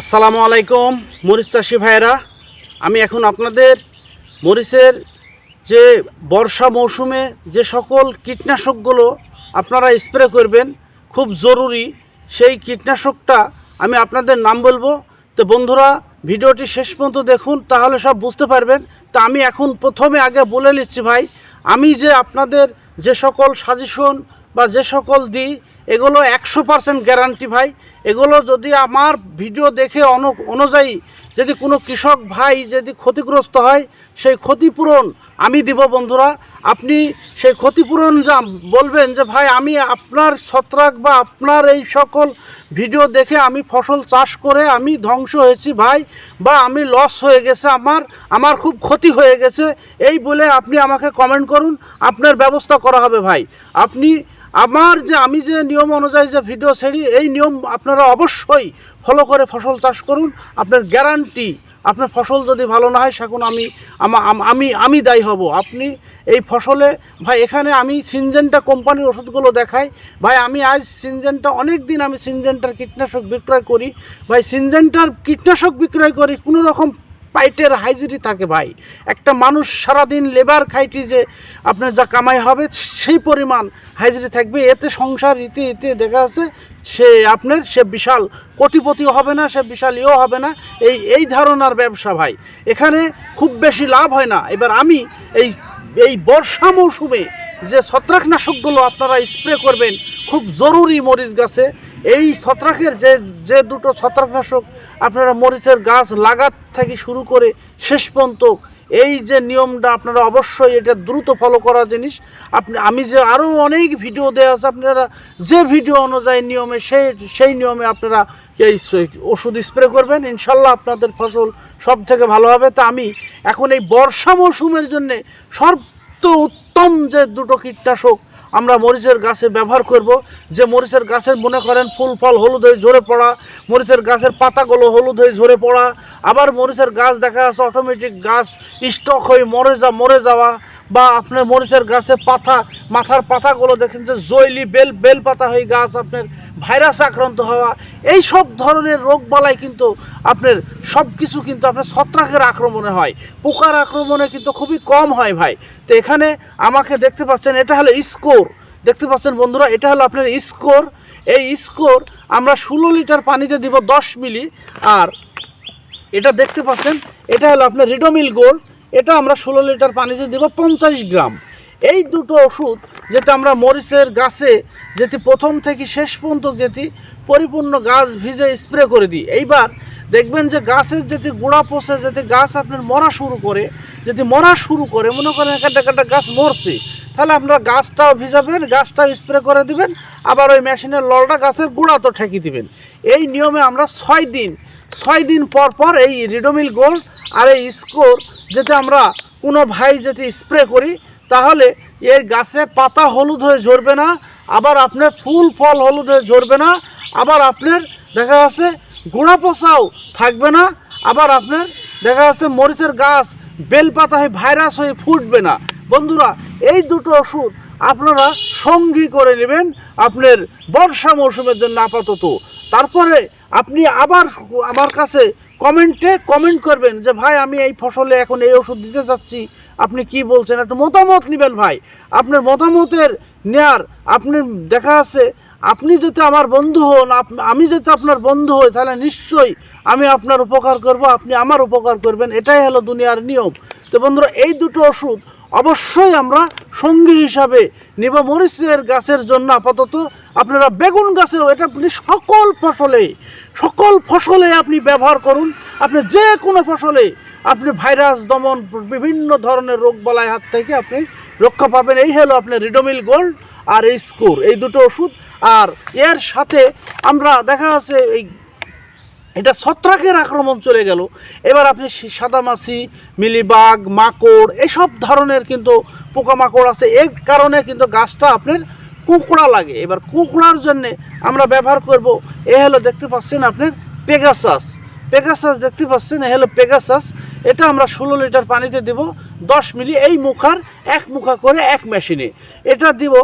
আসসালামু আলাইকুম, মরিচ চাষি ভাইয়েরা। আমি এখন আপনাদের মরিচের যে বর্ষা মৌসুমে যে সকল কীটনাশকগুলো আপনারা স্প্রে করবেন, খুব জরুরি সেই কীটনাশকটা আমি আপনাদের নাম বলব। তো বন্ধুরা, ভিডিওটি শেষ পর্যন্ত দেখুন, তাহলে সব বুঝতে পারবেন। তা আমি এখন প্রথমে আগে বলে নিচ্ছি ভাই, আমি যে আপনাদের যে সকল সাজেশন বা যে সকল দিই এগুলো একশো পার্সেন্ট গ্যারান্টি ভাই। এগুলো যদি আমার ভিডিও দেখে অন অনুযায়ী যদি কোনো কৃষক ভাই যদি ক্ষতিগ্রস্ত হয়, সেই ক্ষতিপূরণ আমি দিব বন্ধুরা। আপনি সেই ক্ষতিপূরণ যা বলবেন যে, ভাই, আমি আপনার ছত্রাক বা আপনার এই সকল ভিডিও দেখে আমি ফসল চাষ করে আমি ধ্বংস হয়েছি ভাই, বা আমি লস হয়ে গেছে, আমার আমার খুব ক্ষতি হয়ে গেছে। এই বলে আপনি আমাকে কমেন্ট করুন। আপনার ব্যবস্থা করা হবে ভাই। আপনি আমার যে, আমি যে নিয়ম অনুযায়ী যে ভিডিও ছেড়ি, এই নিয়ম আপনারা অবশ্যই ফলো করে ফসল চাষ করুন। আপনার গ্যারান্টি আপনার ফসল যদি ভালো না হয়, সেখন আমি আমি আমি দায়ী হব। আপনি এই ফসলে, ভাই, এখানে আমি সিনজেন্টা কোম্পানির ওষুধগুলো দেখাই। ভাই, আমি আজ সিনজেন্টা অনেক দিন আমি সিনজেন্টার কীটনাশক বিক্রয় করি। ভাই সিনজেন্টার কীটনাশক বিক্রয় করি, কোনো রকম পাইটের হাইজিরি থাকে ভাই। একটা মানুষ সারাদিন লেবার খাইটি যে আপনার যা কামাই হবে সেই পরিমাণ হাইজিরি থাকবে। এতে সংসার, ইতে ইতে দেখা আছে সে আপনার সে বিশাল কোটিপতিও হবে না, সে বিশাল ইয়েও হবে না। এই এই ধারণার ব্যবসা ভাই। এখানে খুব বেশি লাভ হয় না। এবার আমি এই এই বর্ষা মৌসুমে যে ছত্রাকনাশকগুলো আপনারা স্প্রে করবেন, খুব জরুরি মরিচ গাছে। এই ছত্রাকের যে যে দুটো ছত্রাকনাশক আপনারা মরিচের গাছ লাগাত থেকে শুরু করে শেষ পর্যন্ত এই যে নিয়মটা আপনারা অবশ্যই এটা দ্রুত ফলো করা জিনিস। আপনি, আমি যে আরও অনেক ভিডিও দেওয়া আছে, আপনারা যে ভিডিও অনুযায়ী নিয়মে সেই সেই নিয়মে আপনারা এই ওষুধ স্প্রে করবেন। ইনশাল্লাহ আপনাদের ফসল সব থেকে ভালো হবে। তা আমি এখন এই বর্ষা মৌসুমের জন্যে সর্ব উত্তম যে দুটো কীটনাশক আমরা মরিচের গাছে ব্যবহার করব। যে মরিচের গাছের মনে করেন ফুল, ফল হলুদ হয়ে ঝরে পড়া, মরিচের গাছের পাতাগুলো হলুদ হয়ে ঝরে পড়া, আবার মরিচের গাছ দেখা যাচ্ছে অটোমেটিক গাছ স্টক হয়ে মরে যা, মরে যাওয়া, বা আপনার মরিচের গাছে পাতা, মাথার পাতাগুলো দেখেন যে জৈলি বেল বেল পাতা হয়ে গাছ আপনার ভাইরাস আক্রান্ত হওয়া, এই সব ধরনের রোগ বালাই কিন্তু আপনার সব কিছু কিন্তু আপনার ছত্রাকের আক্রমণে হয়। পোকার আক্রমণে কিন্তু খুবই কম হয় ভাই। তো এখানে আমাকে দেখতে পাচ্ছেন, এটা হলো স্কোর। দেখতে পাচ্ছেন বন্ধুরা, এটা হলো আপনার স্কোর। এই স্কোর আমরা ষোলো লিটার পানিতে দিব দশ মিলি। আর এটা দেখতে পাচ্ছেন, এটা হলো আপনার রিডোমিল গোল্ড। এটা আমরা ষোলো লিটার পানিতে দেব পঞ্চাশ গ্রাম। এই দুটো ওষুধ যেটা আমরা মরিচের গাছে যেটি প্রথম থেকে শেষ পর্যন্ত যেটি পরিপূর্ণ গাছ ভিজে স্প্রে করে দিই। এইবার দেখবেন যে গাছের যেটি গোড়া পচে, যেটি গাছ আপনার মরা শুরু করে যদি মরা শুরু করে, মনে করেন একটা একটা গাছ মরছে, তাহলে আপনারা গাছটাও ভিজাবেন, গাছটাও স্প্রে করে দিবেন, আবার ওই মেশিনের ললটা গাছের গোড়া তো ঠেকিয়ে দিবেন। এই নিয়মে আমরা ছয় দিন ছয় দিন পর পর এই রিডোমিল গোল্ড আর এই স্কোর যাতে আমরা কোনো ভাই যদি স্প্রে করি তাহলে এর গাছে পাতা হলুদ হয়ে ঝরবে না, আবার আপনার ফুল, ফল হলুদ হয়ে ঝরবে না, আবার আপনার দেখা যাচ্ছে গোড়া পচাও থাকবে না, আবার আপনার দেখা যাচ্ছে মরিচের গাছ বেলপাতা হয়ে ভাইরাস হয়ে ফুটবে না। বন্ধুরা, এই দুটো ওষুধ আপনারা সঙ্গী করে নেবেন আপনার বর্ষা মৌসুমের জন্য আপাতত। তারপরে আপনি আবার আমার কাছে কমেন্টে কমেন্ট করবেন যে, ভাই, আমি এই ফসলে এখন এই ওষুধ দিতে চাচ্ছি আপনি কি বলছেন? একটু মতামত নেবেন ভাই। আপনার মতামতের নেয়ার আপনি দেখা আছে। আপনি যদি আমার বন্ধু হন আমি যদি আপনার বন্ধু হই, তাহলে নিশ্চয়ই আমি আপনার উপকার করব, আপনি আমার উপকার করবেন। এটাই হলো দুনিয়ার নিয়ম। তো বন্ধুরা, এই দুটো ওষুধ অবশ্যই আমরা সঙ্গী হিসাবে নিব। মরিচের গাছের জন্য আপাতত আপনারা বেগুন গাছেও এটা আপনি সকল ফসলে সকল ফসলে আপনি ব্যবহার করুন। আপনি যে কোনো ফসলে আপনি ভাইরাস দমন, বিভিন্ন ধরনের রোগ বালাই হাত থেকে আপনি রক্ষা পাবেন। এই হলো আপনার রিডোমিল গোল্ড আর এই স্কোর এই দুটো ওষুধ। আর এর সাথে আমরা দেখা যাচ্ছে এই এটা ছত্রাকের আক্রমণ চলে গেল। এবার আপনি সাদামাছি, মিলিবাগ, মাকড়, এসব ধরনের কিন্তু পোকামাকড় আছে। এর কারণে কিন্তু গাছটা আপনার কুকড়া লাগে। এবার কুকড়ার জন্যে আমরা ব্যবহার করব, এ হলো দেখতে পাচ্ছেন আপনার পেগাসাস। পেগাসাস দেখতে পাচ্ছেন, এ হলো পেগাসাস। এটা আমরা ষোলো লিটার পানিতে দেব, দশ মিলি এই মুখার, এক মুখা করে এক মেশিনে। এটা দিব,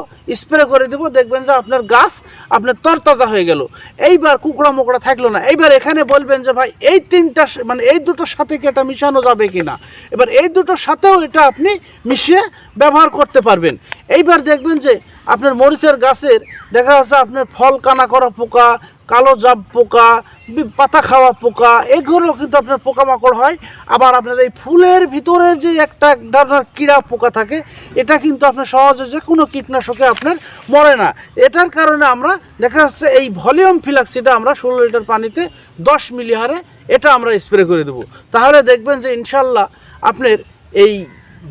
স্প্রে করে দিব, দেখবেন যে আপনার গাছ, আপনার তরতাজা হয়ে গেল। এইবার কুকড়া মুকড়া থাকল না। এইবার এখানে বলবেন যে, ভাই, এই তিনটা মানে এই দুটোর সাথে কি এটা মিশানো যাবে কি না এবার এই দুটোর সাথেও এটা আপনি মিশিয়ে ব্যবহার করতে পারবেন। এইবার দেখবেন যে, আপনার মরিচের গাছের, দেখা যাচ্ছে আপনার ফল কানা করা পোকা কালো জাব পোকা পাতা খাওয়া পোকা, এগুলো কিন্তু আপনার পোকামাকড় হয়। আবার আপনার এই ফুলের ভিতরে যে একটা এক ধরনের কীড়া পোকা থাকে, এটা কিন্তু আপনার সহজে যে কোনো কীটনাশকে আপনার মরে না। এটার কারণে আমরা দেখা যাচ্ছে এই ভলিউম ফিলাক্সিটা আমরা ষোলো লিটার পানিতে দশ মিলি হারে এটা আমরা স্প্রে করে দেবো। তাহলে দেখবেন যে ইনশাল্লাহ আপনার এই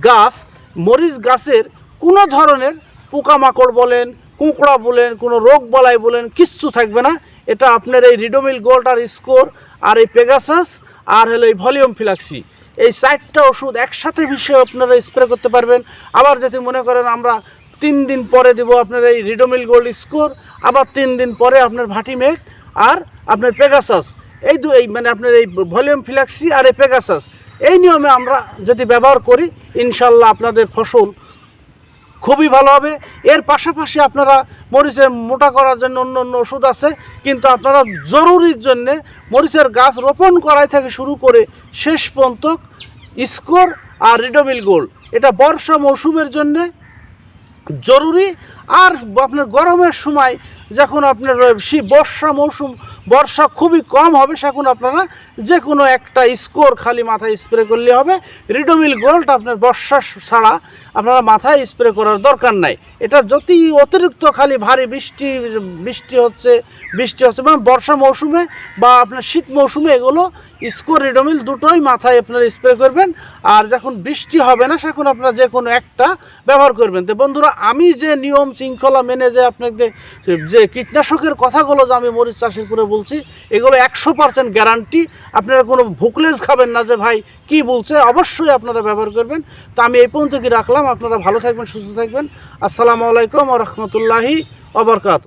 গাছ, মরিচ গাছের কোনো ধরনের পোকামাকড় বলেন, কুঁকড়া বলেন, কোনো রোগ বলাই বলেন, কিচ্ছু থাকবে না। এটা আপনার এই রিডোমিল গোল্ড আর স্কোর আর এই পেগাসাস আর হলো এই ভলিউম ফিলাক্সি এই চারটা ওষুধ একসাথে মিশিয়ে আপনারা স্প্রে করতে পারবেন। আবার যদি মনে করেন আমরা তিন দিন পরে দেব আপনার এই রিডোমিল গোল্ড স্কোর আবার তিন দিন পরে আপনার ভাটিমেক আর আপনার পেগাসাস এই দু এই মানে আপনার এই ভলিউম ফিলাক্সি আর এই পেগাসাস এই নিয়মে আমরা যদি ব্যবহার করি, ইনশাল্লাহ আপনাদের ফসল খুবই ভালো হবে। এর পাশাপাশি আপনারা মরিচের মোটা করার জন্য অন্য অন্য ওষুধ আছে, কিন্তু আপনারা জরুরির জন্য মরিচের গাছ রোপণ করাই থেকে শুরু করে শেষ পর্যন্ত স্কোর আর রিডোমিল গোল্ড। এটা বর্ষা মৌসুমের জন্যে জরুরি। আর আপনার গরমের সময় যখন আপনার বর্ষা মৌসুম বর্ষা খুবই কম হবে সেখন আপনারা যে কোনো একটা স্কোর খালি মাথায় স্প্রে করলে হবে। রিডোমিল গোল্ড আপনার বর্ষা ছাড়া আপনারা মাথায় স্প্রে করার দরকার নাই। এটা যদি অতিরিক্ত খালি ভারী বৃষ্টি বৃষ্টি হচ্ছে বৃষ্টি হচ্ছে মানে বর্ষা মৌসুমে বা আপনার শীত মৌসুমে এগুলো স্কোর রিডোমিল দুটোই মাথায় আপনারা স্প্রে করবেন। আর যখন বৃষ্টি হবে না সেখন আপনারা যে কোনো একটা ব্যবহার করবেন। তো বন্ধুরা, আমি যে নিয়ম শৃঙ্খলা মেনে যে আপনাদের যে কীটনাশকের কথাগুলো যে আমি মরিচ চাষের করে বলছি, এগুলো একশো পার্সেন্ট গ্যারান্টি আপনারা কোনো ভুকলেজ খাবেন না যে, ভাই, কি বলছে? অবশ্যই আপনারা ব্যবহার করবেন। তো আমি এই পর্যন্ত কি রাখলাম? আপনারা ভালো থাকবেন, সুস্থ থাকবেন। আসসালামু আলাইকুম রহমতুল্লাহি অবরকাত